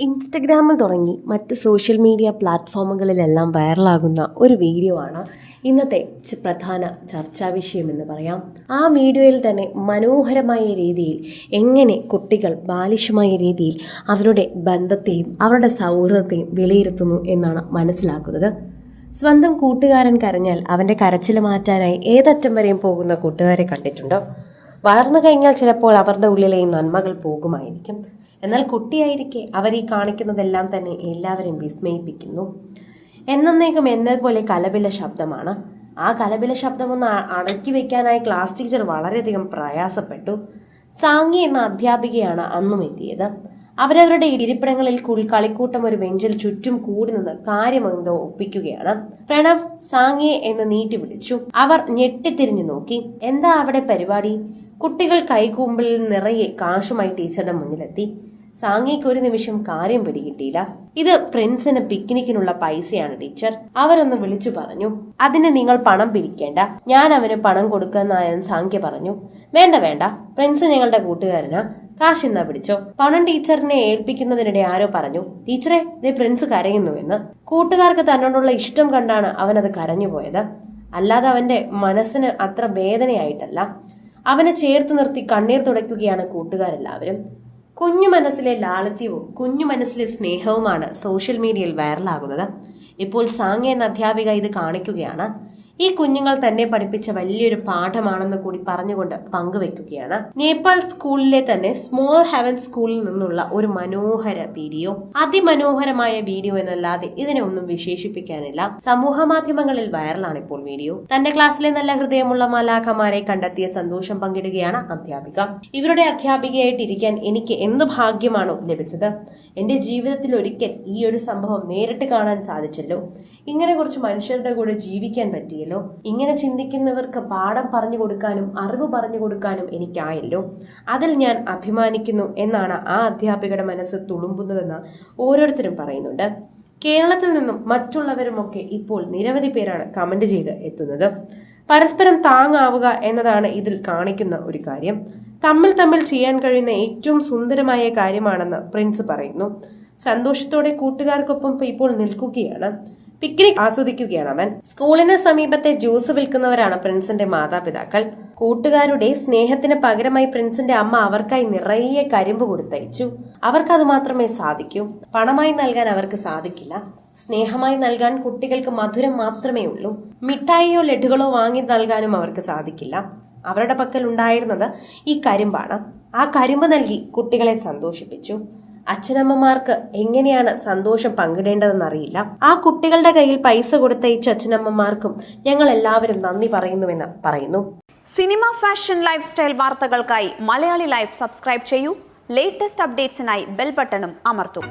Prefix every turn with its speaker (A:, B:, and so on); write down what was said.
A: ഇൻസ്റ്റഗ്രാമിൽ തുടങ്ങി മറ്റ് സോഷ്യൽ മീഡിയ പ്ലാറ്റ്ഫോമുകളിലെല്ലാം വൈറലാകുന്ന ഒരു വീഡിയോ ആണ് ഇന്നത്തെ പ്രധാന ചർച്ചാ വിഷയമെന്ന് പറയാം. ആ വീഡിയോയിൽ തന്നെ മനോഹരമായ രീതിയിൽ എങ്ങനെ കുട്ടികൾ ബാലിശമായ രീതിയിൽ അവരുടെ ബന്ധത്തെയും അവരുടെ സൗഹൃദത്തെയും വിലയിരുത്തുന്നു എന്നാണ് മനസ്സിലാക്കുന്നത്. സ്വന്തം കൂട്ടുകാരൻ കരഞ്ഞാൽ അവന്റെ കരച്ചിൽ മാറ്റാനായി ഏതറ്റം വരെയും പോകുന്ന കൂട്ടുകാരെ കണ്ടിട്ടുണ്ടോ? വളർന്നു കഴിഞ്ഞാൽ ചിലപ്പോൾ അവരുടെ ഉള്ളിലെ ഈ നന്മകൾ പോകുമായിരിക്കും. എന്നാൽ കുട്ടിയായിരിക്കെ അവർ ഈ കാണിക്കുന്നതെല്ലാം തന്നെ എല്ലാവരെയും വിസ്മയിപ്പിക്കുന്നു. എന്നേക്കും എന്നതുപോലെ കലപില ശബ്ദമാണ്. ആ കലപില ശബ്ദമൊന്ന് അടക്കി വയ്ക്കാനായി ക്ലാസ് ടീച്ചർ വളരെയധികം പ്രയാസപ്പെട്ടു. സാങ്ങി എന്ന അധ്യാപികയാണ് അന്നും എത്തിയത്. അവരവരുടെ ഇരിപ്പിടങ്ങളിൽ കളിക്കൂട്ടം ഒരു ബെഞ്ചിൽ ചുറ്റും കൂടി നിന്ന് കാര്യമെന്തോ ഒപ്പിക്കുകയാണ്. പ്രണവ് സാങ്ങിയെ എന്ന് നീട്ടി വിളിച്ചു. അവർ ഞെട്ടിത്തിരിഞ്ഞു നോക്കി. എന്താ അവിടെ പരിപാടി? കുട്ടികൾ കൈകൂമ്പിൽ നിറയെ കാശുമായി ടീച്ചറുടെ മുന്നിലെത്തി. സാങ്ങിക്ക് ഒരു നിമിഷം കാര്യം പിടികിട്ടിയില്ല. ഇത് പ്രിൻസിന് പിക്നിക്കിനുള്ള പൈസയാണ് ടീച്ചർ. അവരൊന്ന് വിളിച്ചു പറഞ്ഞു. അതിന് നിങ്ങൾ പണം പിരിക്കേണ്ട. ഞാൻ അവന് പണം കൊടുക്കുന്നതായെന്ന് സാങ്ക്യ പറഞ്ഞു. വേണ്ട വേണ്ട. പ്രിൻസ് ഞങ്ങളുടെ കൂട്ടുകാരനാ. കാശ് എന്നാ പിടിച്ചോ? പണം ടീച്ചറിനെ ഏൽപ്പിക്കുന്നതിനിടെ ആരോ പറഞ്ഞു. ടീച്ചറെ ദേ പ്രിൻസ് കരയുന്നുവെന്ന് കൂട്ടുകാർക്ക് തന്നോടുള്ള ഇഷ്ടം കണ്ടാണ് അവൻ അത് കരഞ്ഞു പോയത് അല്ലാതെ അവന്റെ മനസ്സിന് അത്ര വേദനയായിട്ടല്ല. അവനെ ചേർത്ത് നിർത്തി കണ്ണീർ തുടയ്ക്കുകയാണ് കൂട്ടുകാരെല്ലാവരും. കുഞ്ഞു മനസ്സിലെ ലാളിത്യവും കുഞ്ഞു മനസ്സിലെ സ്നേഹവുമാണ് സോഷ്യൽ മീഡിയയിൽ വൈറലാകുന്നത് ഇപ്പോൾ സാങ് എന്ന അധ്യാപിക ഇത് കാണിക്കുകയാണ്. ഈ കുഞ്ഞുങ്ങൾ തന്നെ പഠിപ്പിച്ച വലിയൊരു പാഠമാണെന്ന് കൂടി പറഞ്ഞുകൊണ്ട് പങ്കുവെക്കുകയാണ്. നേപ്പാൾ സ്കൂളിലെ തന്നെ സ്മോൾ ഹെവൻ സ്കൂളിൽ നിന്നുള്ള ഒരു മനോഹര വീഡിയോ. അതിമനോഹരമായ വീഡിയോ എന്നല്ലാതെ ഇതിനെ ഒന്നും വിശേഷിപ്പിക്കാനില്ല. സമൂഹ മാധ്യമങ്ങളിൽ വൈറലാണ് ഇപ്പോൾ വീഡിയോ. തന്റെ ക്ലാസ്സിലെ നല്ല ഹൃദയമുള്ള മാലാഖമാരെ കണ്ടെത്തിയ സന്തോഷം പങ്കിടുകയാണ് അധ്യാപിക. ഇവരുടെ അധ്യാപികയായിട്ട് ഇരിക്കാൻ എനിക്ക് എന്ത് ഭാഗ്യമാണോ ലഭിച്ചത്? എന്റെ ജീവിതത്തിൽ ഒരിക്കൽ ഈ ഒരു സംഭവം നേരിട്ട് കാണാൻ സാധിച്ചല്ലോ. ഇങ്ങനെ കുറച്ച് മനുഷ്യരുടെ കൂടെ ജീവിക്കാൻ പറ്റിയല്ലോ ഇങ്ങനെ ചിന്തിക്കുന്നവർക്ക് പാഠം പറഞ്ഞു കൊടുക്കാനും അറിവ് പറഞ്ഞു കൊടുക്കാനും എനിക്കായല്ലോ. അതിൽ ഞാൻ അഭിമാനിക്കുന്നു എന്നാണ് ആ അധ്യാപികയുടെ മനസ്സ് തുളുമ്പുന്നതെന്ന് ഓരോരുത്തരും പറയുന്നുണ്ട്. കേരളത്തിൽ നിന്നും മറ്റുള്ളവരുമൊക്കെ ഇപ്പോൾ നിരവധി പേരാണ് കമന്റ് ചെയ്ത് എത്തുന്നത്. പരസ്പരം താങ്ങാവുക എന്നതാണ് ഇതിൽ കാണിക്കുന്ന ഒരു കാര്യം. തമ്മിൽ തമ്മിൽ ചെയ്യാൻ കഴിയുന്ന ഏറ്റവും സുന്ദരമായ കാര്യമാണെന്ന് പ്രിൻസ് പറയുന്നു. സന്തോഷത്തോടെ കൂട്ടുകാർക്കൊപ്പം ഇപ്പോൾ നിൽക്കുകയാണ്. പിക്നിക് ആസ്വദിക്കുകയാണ് അവൻ. സ്കൂളിന് സമീപത്തെ ജ്യൂസ് വിൽക്കുന്നവരാണ് പ്രിൻസിന്റെ മാതാപിതാക്കൾ. കൂട്ടുകാരുടെ സ്നേഹത്തിന് പകരമായി പ്രിൻസിന്റെ അമ്മ അവർക്കായി നിറയെ കരിമ്പ് കൊടുത്തയച്ചു. അവർക്കത് മാത്രമേ സാധിക്കൂ. പണമായി നൽകാൻ അവർക്ക് സാധിക്കില്ല. സ്നേഹമായി നൽകാൻ കുട്ടികൾക്ക് മധുരം മാത്രമേ ഉള്ളൂ. മിഠായിയോ ലഡുകളോ വാങ്ങി നൽകാനും അവർക്ക് സാധിക്കില്ല. അവരുടെ പക്കൽ ഉണ്ടായിരുന്നത് ഈ കരിമ്പാണ്. ആ കരിമ്പ് നൽകി കുട്ടികളെ സന്തോഷിപ്പിച്ചു. അച്ഛനമ്മമാർക്ക് എങ്ങനെയാണ് സന്തോഷം പങ്കിടേണ്ടതെന്ന് അറിയില്ല ആ കുട്ടികളുടെ കയ്യിൽ പൈസ കൊടുത്തയച്ച അച്ഛനമ്മമാർക്കും ഞങ്ങൾ എല്ലാവരും നന്ദി പറയുന്നുവെന്ന് പറയുന്നു.
B: സിനിമ ഫാഷൻ ലൈഫ് സ്റ്റൈൽ വാർത്തകൾക്കായി മലയാളി ലൈഫ് സബ്സ്ക്രൈബ് ചെയ്യൂ. ലേറ്റസ്റ്റ് അപ്ഡേറ്റ്സിനായി ബെൽ ബട്ടണും അമർത്തൂ.